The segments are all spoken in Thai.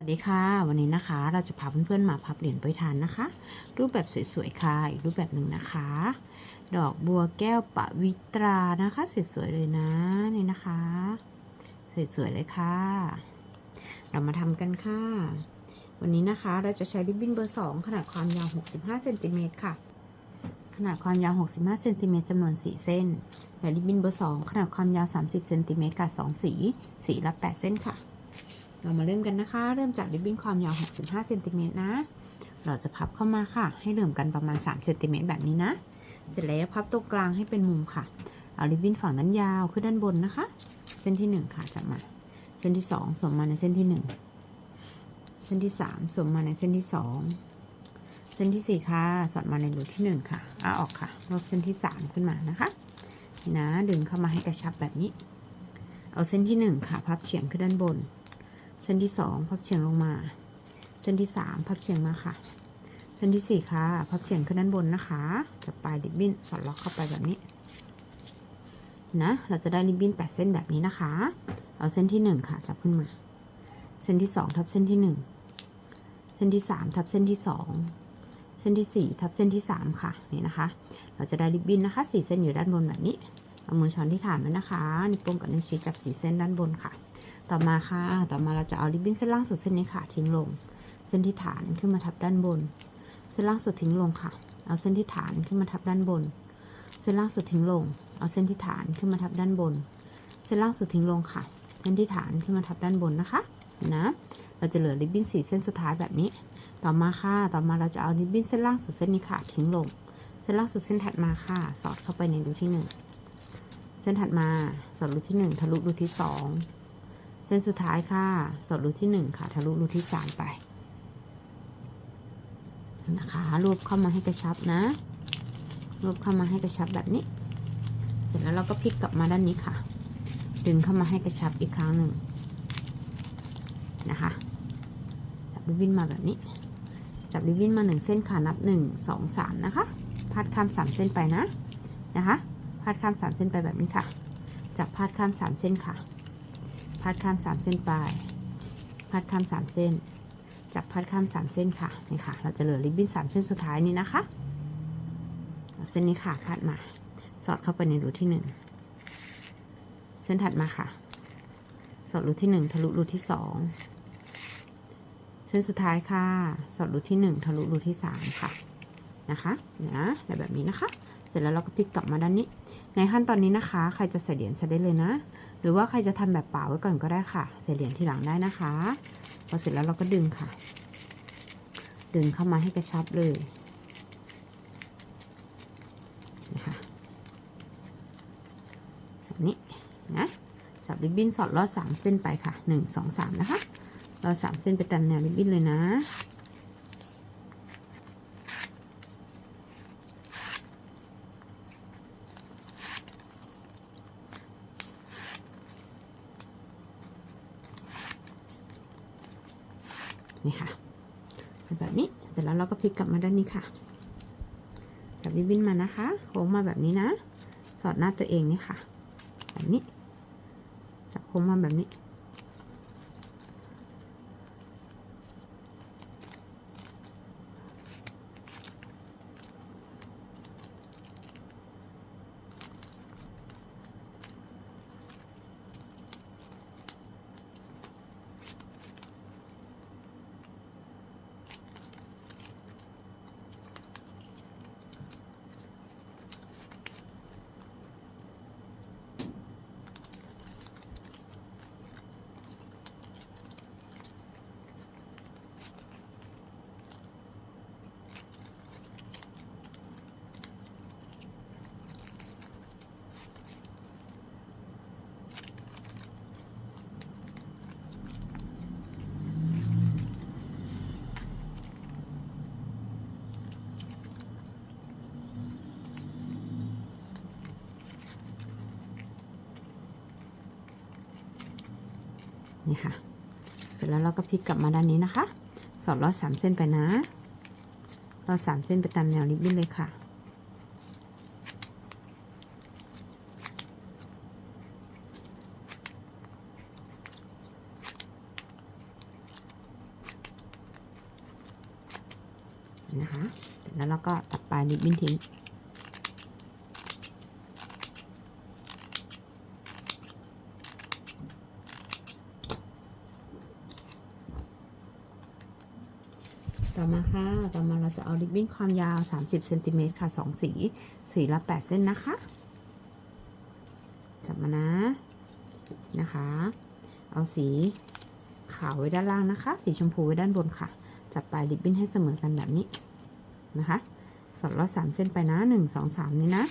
สวัสดีค่ะ วันนี้นะคะเราจะพาเพื่อนๆมาพับเหรียญโปรยทานนะคะ รูปแบบสวยๆค่ะอีกรูปแบบหนึ่งนะคะ ดอกบัวแก้วปะวิตรานะคะสวยๆเลยนะนี่นะคะสวยๆเลยค่ะ เรามาทำกันค่ะ วันนี้นะคะเราจะใช้ริบบิ้นเบอร์2ขนาดความยาว 65เซนติเมตรค่ะ ขนาดความยาว 65เซนติเมตรจำนวน 4 เส้นและริบบิ้นเบอร์2ขนาดความยาว 30เซนติเมตรกับ2สีสีละ 8 เส้นค่ะ เรามาเริ่มกันนะคะ เริ่มจากริบบิ้นความยาว 65เซนติเมตรนะ เราจะพับเข้ามาค่ะ ให้เหลื่อมกันประมาณ3เซนติเมตรแบบนี้นะ เสร็จแล้วพับตรงกลางให้เป็นมุมค่ะ เอาริบบิ้นฝั่งนั้นยาวขึ้นด้านบนนะคะ เส้นที่ 1 ค่ะจับมา เส้นที่ 2สวมมาในเส้นที่ 1 เส้นที่ 3สวมมาในเส้นที่ 2 เส้นที่ 4 ค่ะ สอดมาในรูที่ 1 ค่ะเอาออกค่ะลบเส้นที่ 3 ขึ้นมานะคะนะดึงเข้ามาให้กระชับแบบนี้ เอาเส้นที่ 1 ค่ะ พับเฉียงขึ้นด้านบน เส้นที่2พับเฉียงลงมา เส้นที่3พับเฉียงมาค่ะ เส้นที่4ค่ะ พับเฉียงขึ้นด้านบนนะคะจับปลายริบบิ้นสอดล็อกเข้าไปแบบนี้นะ เราจะได้ริบบิ้น8เส้นแบบนี้นะคะ เอาเส้นที่1ค่ะ จับขึ้นมา เส้นที่2ทับเส้นที่1เส้นที่3ทับเส้นที่2เส้นที่4ทับเส้นที่3ค่ะ นี่นะคะ เราจะได้ริบบิ้นนะคะ4เส้นอยู่ด้านบนแบบนี้ เอามือช้อนที่ฐานไว้นะคะนิ้วโป้งกับนิ้วชี้จับสี่เส้นด้านบนค่ะ ต่อมาค่ะ ต่อมาเราจะเอาริบบิ้นเส้นล่างสุดเส้นนี้ค่ะ ทิ้งลง เส้นที่ฐานขึ้นมาทับด้านบน เส้นล่างสุดทิ้งลงค่ะ เอาเส้นที่ฐานขึ้นมาทับด้านบน เส้นล่างสุดทิ้งลง เอาเส้นที่ฐานขึ้นมาทับด้านบน เส้นล่างสุดทิ้งลงค่ะ เส้นที่ฐานขึ้นมาทับด้านบนนะคะ นะ เราจะเหลือริบบิ้นสี่เส้นสุดท้ายแบบนี้ ต่อมาค่ะ ต่อมาเราจะเอาริบบิ้นเส้นล่างสุดเส้นนี้ค่ะ ทิ้งลง เส้นล่างสุดเส้นถัดมาค่ะ สอดเข้าไปในรูที่หนึ่งเส้นถัดมา สอดรูที่หนึ่งทะลุรูที่สอง เส้นสุดท้ายค่ะ สอดรูที่หนึ่งค่ะ ทะลุรูที่สามไป นะคะรูปเข้ามาให้กระชับนะรูปเข้ามาให้กระชับแบบนี้ เสร็จแล้วเราก็พลิกกลับมาด้านนี้ค่ะ ดึงเข้ามาให้กระชับอีกครั้งหนึ่งนะคะ จับริบบิ้นมาแบบนี้ จับริบบิ้นมาหนึ่งเส้นค่ะ นับหนึ่งสองสามนะคะพาดข้ามสามเส้นไปนะ นะคะพาดข้ามสามเส้นไปแบบนี้ค่ะ จับพาดข้ามสามเส้นค่ะ พาดข้ามสามเส้นไปพาดข้ามสามเส้น จับพาดข้ามสามเส้นค่ะนี่ค่ะ เราจะเหลือริบบิ้นสามเส้นสุดท้ายนี้นะคะเอาเส้นนี้ค่ะพาดมา สอดเข้าไปในรูที่หนึ่งเส้นถัดมาค่ะ สอดรูที่หนึ่งทะลุรูที่สองเส้นสุดท้ายค่ะ สอดรูที่หนึ่งทะลุรูที่สามค่ะนะคะนะแบบนี้นะคะ เสร็จแล้วเราก็พลิกกลับมาด้านนี้ ในขั้นตอนนี้นะคะ ใครจะใส่เหรียญใส่ได้เลยนะ หรือว่าใครจะทำแบบเปล่าไว้ก่อนก็ได้ค่ะ ใส่เหรียญทีหลังได้นะคะพอเสร็จแล้วเราก็ดึงค่ะ ดึงเข้ามาให้กระชับเลยนะคะแบบนี้นะจับริบบิ้นสอดลอดสามเส้นไปค่ะหนึ่งสองสามนะคะลอดสามเส้นไปตามแนวริบบิ้นเลยนะ นี่ค่ะเป็นแบบนี้ เสร็จแล้วเราก็ พลิกกลับมาด้านนี้ค่ะจับริบบิ้นมานะคะโค้งมาแบบนี้นะ สอดหน้าตัวเองนี่ค่ะ แบบนี้ จับโค้งมาแบบนี้ นี่ค่ะ เสร็จแล้วเราก็พลิกกลับมาด้านนี้นะคะ สอดลอดสามเส้นไปนะลอดสามเส้นไปตามแนวริบบิ้นเลยค่ะนะคะ แล้วเราก็ตัดปลายริบบิ้นทิ้ง ต่อมาค่ะ ต่อมาเราจะเอาริบบิ้นความยาว 30เซนติเมตรค่ะ2สีสีละ8เส้นนะคะ จับมานะ นะคะ เอาสีขาวไว้ด้านล่างนะคะ สีชมพูไว้ด้านบนค่ะ จับปลายริบบิ้นให้เสมอกันแบบนี้นะคะสอดรอดสามเส้นไปนะหนึ่งสองสามนี่นะ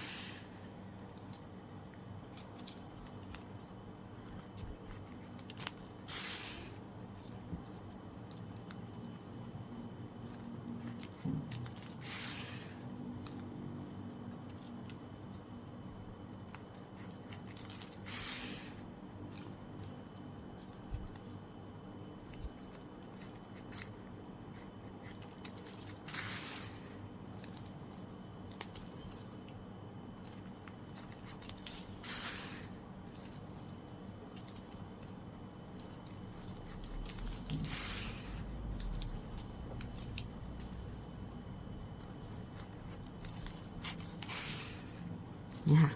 นี่ค่ะ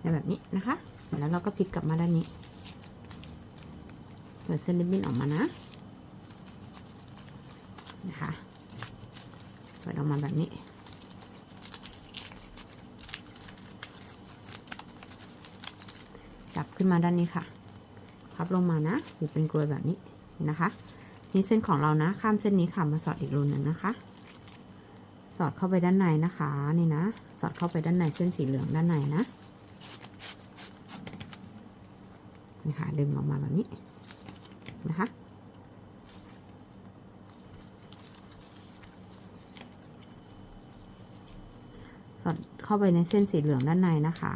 ได้ แบบนี้นะคะ แล้วเราก็พลิกกลับมาด้านนี้ เปิดเส้นริบบิ้นออกมานะ นะคะ เปิดออกมาแบบนี้ จับขึ้นมาด้านนี้ค่ะ พับลงมานะอยู่เป็นกลวยแบบนี้นะคะ นี่เส้นของเรานะ ข้ามเส้นนี้ค่ะ มาสอดอีกรูหนึ่งนะคะสอดเข้าไปด้านในนะคะ นี่นะ สอดเข้าไปด้านในเส้นสีเหลืองด้านในนะ นะคะดึงออกมาแบบนี้นะคะสอดเข้าไปในเส้นสีเหลืองด้านในนะคะ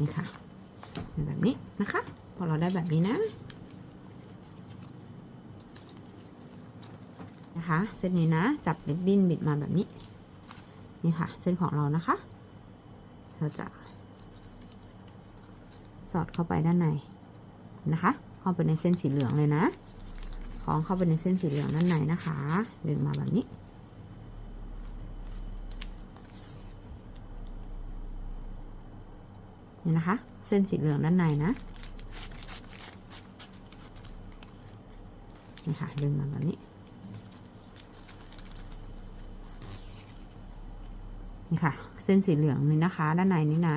นี่ค่ะแบบนี้นะคะ พอเราได้แบบนี้นะนะคะเส้นนี้นะ จับริบบิ้นบิดมาแบบนี้ นี่ค่ะ เส้นของเรานะคะ เราจะ สอดเข้าไปด้านในนะคะเข้าไปในเส้นสีเหลืองเลยนะคล้องเข้าไปในเส้นสีเหลืองด้านในนะคะ ดึงมาแบบนี้ นี่นะคะ เส้นสีเหลืองด้านในนะนี่ค่ะดึงมาแบบนี้นี่ค่ะ เส้นสีเหลืองนี่นะคะ ด้านในนี้นะ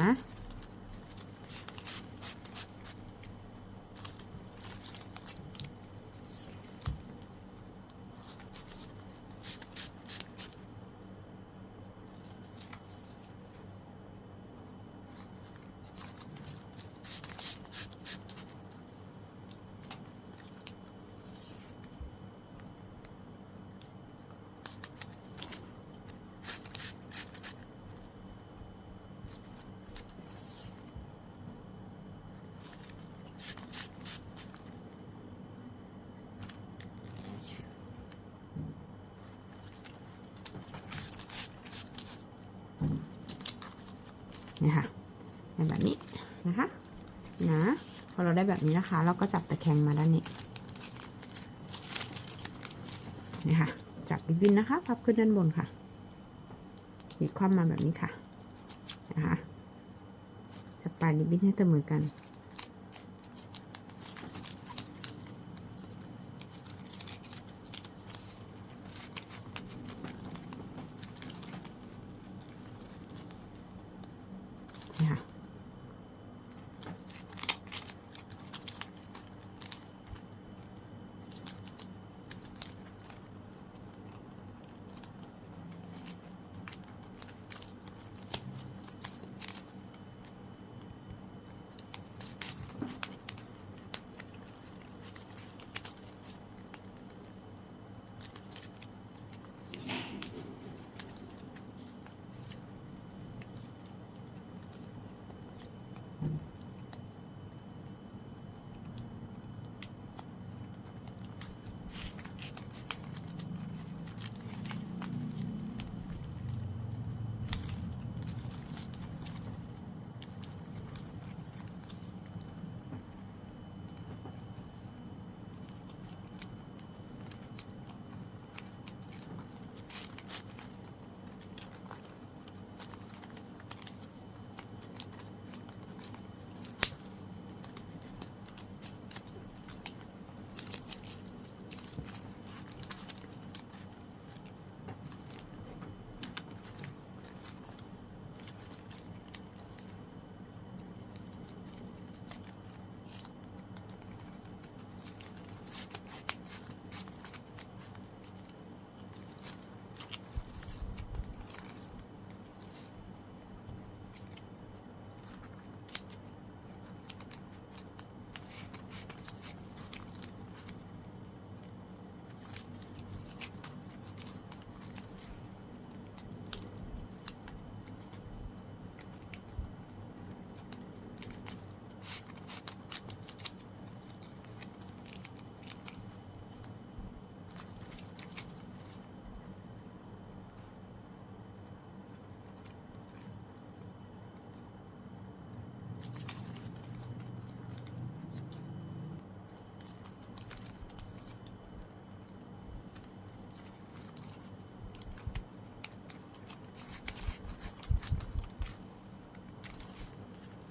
นี่ยค่ะเป็นแบบนี้นะคะนะพอเราได้แบบนี้นะคะ เราก็จับตะแคงมาด้านนี้เนี่ยค่ะจับริบบิ้นนะคะพับขึ้นด้านบนค่ะหยิบคว่ำมาแบบนี้ค่ะนะคะจับปลายริบบิ้นให้เสมอกัน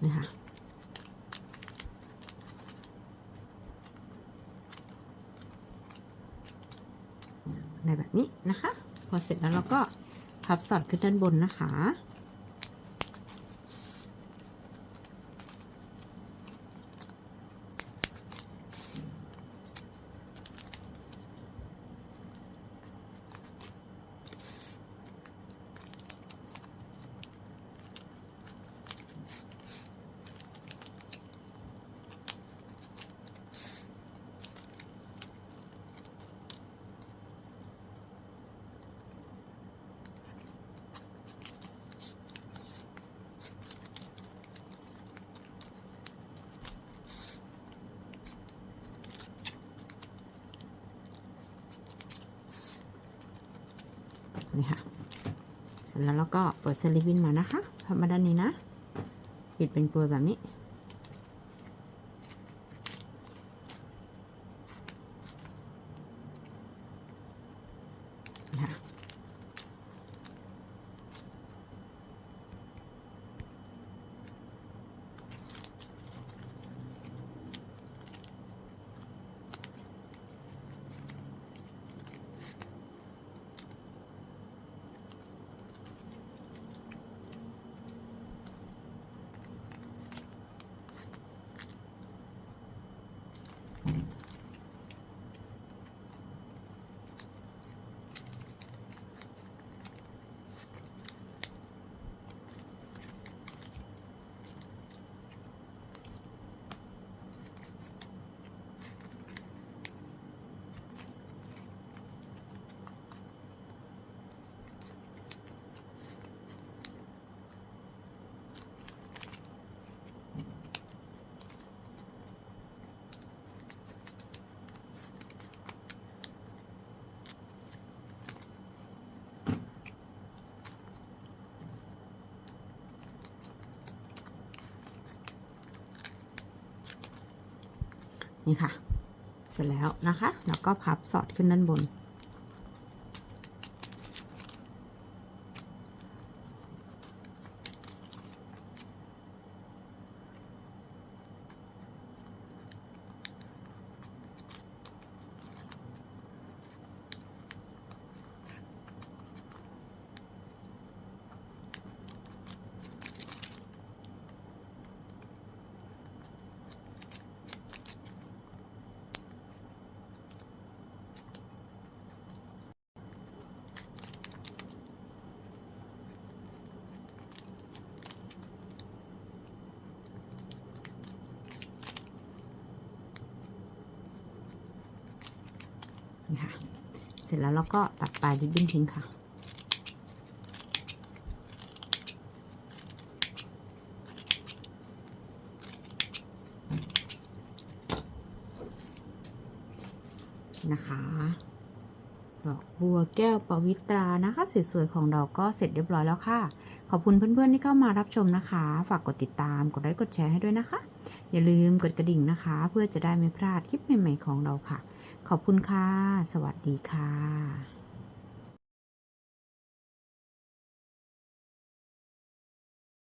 นี่ค่ะในแบบนี้นะคะ พอเสร็จแล้วเราก็พับสอดขึ้นด้านบนนะคะ นี่ค่ะเสร็จแล้วเราก็เปิดสลิปวินมานะคะพับมาด้านนี้นะ ปิดเป็นกลวยแบบนี้ ค่ะ น นี่ค่ะ เสร็จแล้วนะคะ แล้วก็พับสอดขึ้นด้านบน นี่ค่ะ เสร็จแล้วเราก็ตัดปลายริบบิ้นทิ้งค่ะ นะคะดอกบัวแก้วปวิตรานะคะสวยๆของเราก็เสร็จเรียบร้อยแล้วค่ะ ขอบคุณเพื่อนๆที่เข้ามารับชมนะคะ ฝากกดติดตามกดไลค์กดแชร์ให้ด้วยนะคะ อย่าลืมกดกระดิ่งนะคะ เพื่อจะได้ไม่พลาดคลิปใหม่ๆของเราค่ะ ขอบคุณค่ะ สวัสดีค่ะ